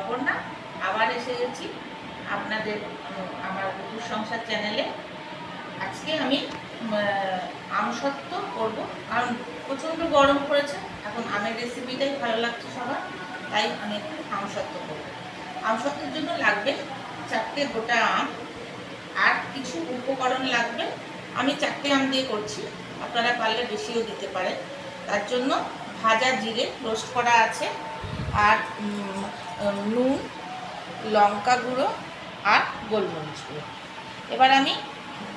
অপর্ণা, আবার এসে গেছি আপনাদের আমার ঋতুর সংসার চ্যানেলে। আজকে আমি আমসত্ব করব। কারণ প্রচণ্ড গরম পড়েছে, এখন আমের রেসিপিটাই ভালো লাগছে সবার, তাই আমি একটু আমসত্ব করব। আমসত্বের জন্য লাগবে চারটে গোটা আম, আর কিছু উপকরণ লাগবে। আমি চারটে আম দিয়ে করছি, আপনারা পারলে বেশিও দিতে পারেন। তার জন্য ভাজা জিরে রোস্ট করা আছে, আর নুন, লঙ্কা গুঁড়ো আর গোলমরিচ গুঁড়ো। এবার আমি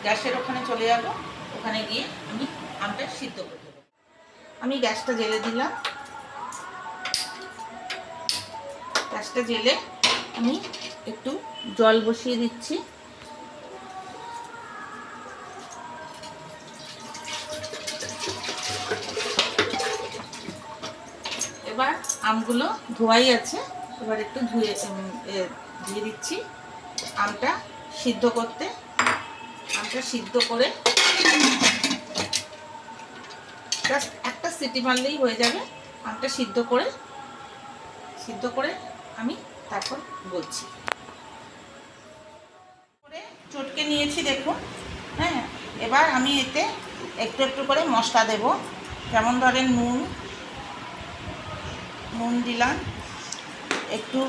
গ্যাসের ওখানে চলে যাব। ওখানে গিয়ে আমি আমটা সিদ্ধ করে দেবো আমি গ্যাসটা জেলে দিলাম। গ্যাসটা জেলে আমি একটু জল বসিয়ে দিচ্ছি। এবার আমগুলো ধোয়াই আছে। এবার একটু ধুয়ে দিয়ে দিচ্ছি আমটা সিদ্ধ করতে। আমটা সিদ্ধ করে জাস্ট একটা সিটি মারলেই হয়ে যাবে। আমটা সিদ্ধ করে সিদ্ধ করে আমি তারপর বলছি। করে চটকে নিয়েছি দেখুন হ্যাঁ? এবার আমি এতে একটু একটু করে মশলা দেব। যেমন ধরেন নুন নুন দিলাম। একটু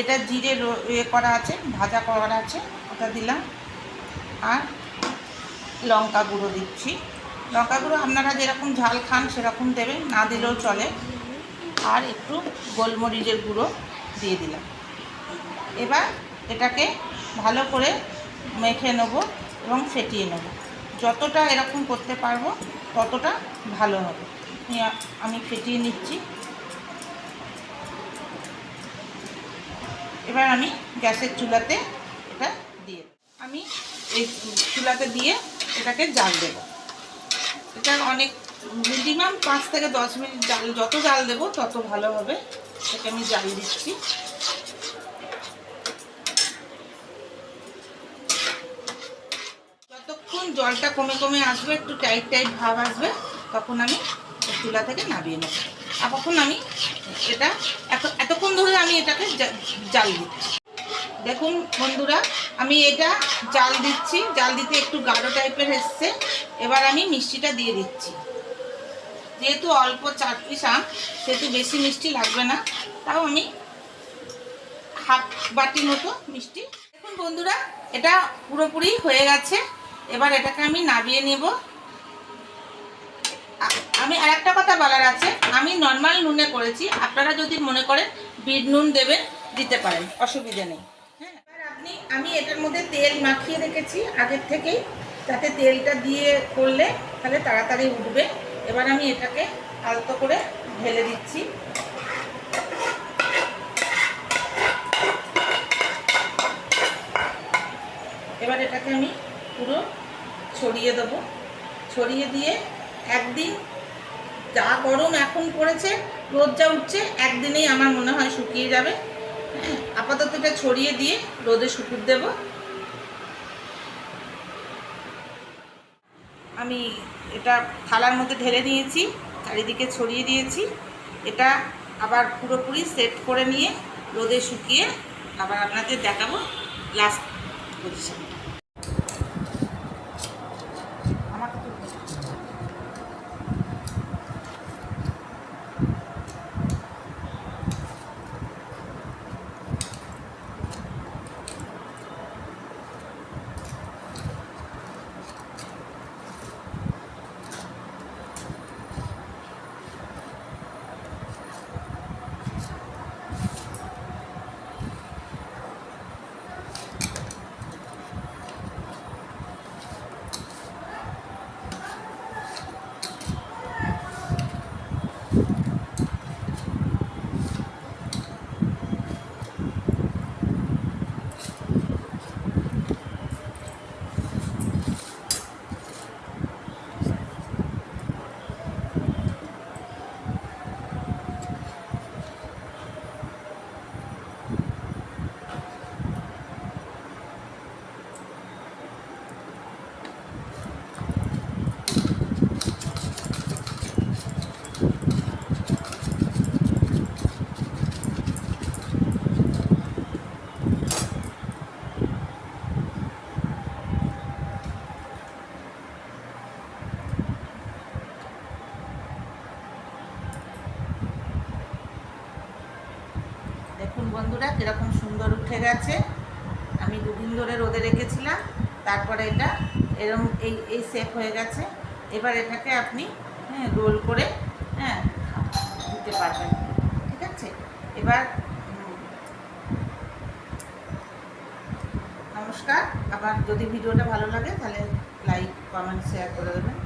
এটা জিরে ইয়ে করা আছে, ভাজা করা আছে, ওটা দিলাম। আর লঙ্কা গুঁড়ো দিচ্ছি। লঙ্কা গুঁড়ো আপনারা যেরকম ঝাল খান সেরকম দেবেন, না দিলেও চলে। আর একটু গোলমরিচের গুঁড়ো দিয়ে দিলাম। এবার এটাকে ভালো করে মেখে নেব এবং ফেটিয়ে নেব। যতটা এরকম করতে পারব, ততটা ভালো হবে। আমি ফেটিয়ে নিচ্ছি। এবার আমি গ্যাসের চুলাতে এটা দিয়ে আমি এই চুলাতে দিয়ে এটাকে জাল দেব। এটা অনেক মিনিমাম পাঁচ থেকে দশ মিনিট জাল, যত জাল দেবো তত ভালো হবে। এটাকে আমি জাল দিচ্ছি। যতক্ষণ জলটা কমে কমে আসবে, একটু টাইট টাইট ভাব আসবে, তখন আমি চুলা থেকে নামিয়ে নেব। তখন আমি এটা এত এতক্ষণ ধরে আমি এটাকে জাল দিচ্ছি। দেখুন বন্ধুরা, আমি এটা জাল দিচ্ছি। জাল দিতে একটু গাঢ় টাইপের এসছে। এবার আমি মিষ্টিটা দিয়ে দিচ্ছি। যেহেতু অল্প চার পিস আম সেহেতু বেশি মিষ্টি লাগবে না। তাও আমি হাফ বাটি মতো মিষ্টি। দেখুন বন্ধুরা, এটা পুরোপুরি হয়ে গেছে। এবার এটাকে আমি নামিয়ে নেব। আমি আর একটা কথা বলার আছে। আমি নর্মাল নুনে করেছি। আপনারা যদি মনে করেন বিট নুন দেবেন, দিতে পারেন। অসুবিধে নেই। হ্যাঁ আপনি, আমি এটার মধ্যে তেল মাখিয়ে রেখেছি আগের থেকেই। যাতে তেলটা দিয়ে করলে তাহলে তাড়াতাড়ি উঠবে। এবার আমি এটাকে আলতো করে ঢেলে দিচ্ছি। এবার এটাকে আমি পুরো ছড়িয়ে দেবো। ছড়িয়ে দিয়ে একদিন যা গরম এখন পড়েছে রোদ যা উঠছে একদিনেই আমার মনে হয় শুকিয়ে যাবে। হ্যাঁ, আপাতত এটা ছড়িয়ে দিয়ে রোদে শুকুর দেব। আমি এটা থালার মধ্যে ঢেলে নিয়েছি চারিদিকে ছড়িয়ে দিয়েছি। এটা আবার পুরোপুরি সেট করে নিয়ে রোদে শুকিয়ে আবার আপনাদের দেখাবো লাস্ট পজিশন রোলটা কীরকম সুন্দর উঠে গেছে। আমি দুদিন ধরে রোদে রেখেছিলাম, তারপরে এটা এরম এই এই শেপ হয়ে গেছে। এবার এটাকে আপনি হ্যাঁ রোল করে হ্যাঁ দিতে পারবেন। ঠিক আছে? এবার নমস্কার। আবার যদি ভিডিওটা ভালো লাগে তাহলে লাইক কমেন্ট শেয়ার করে দেবেন।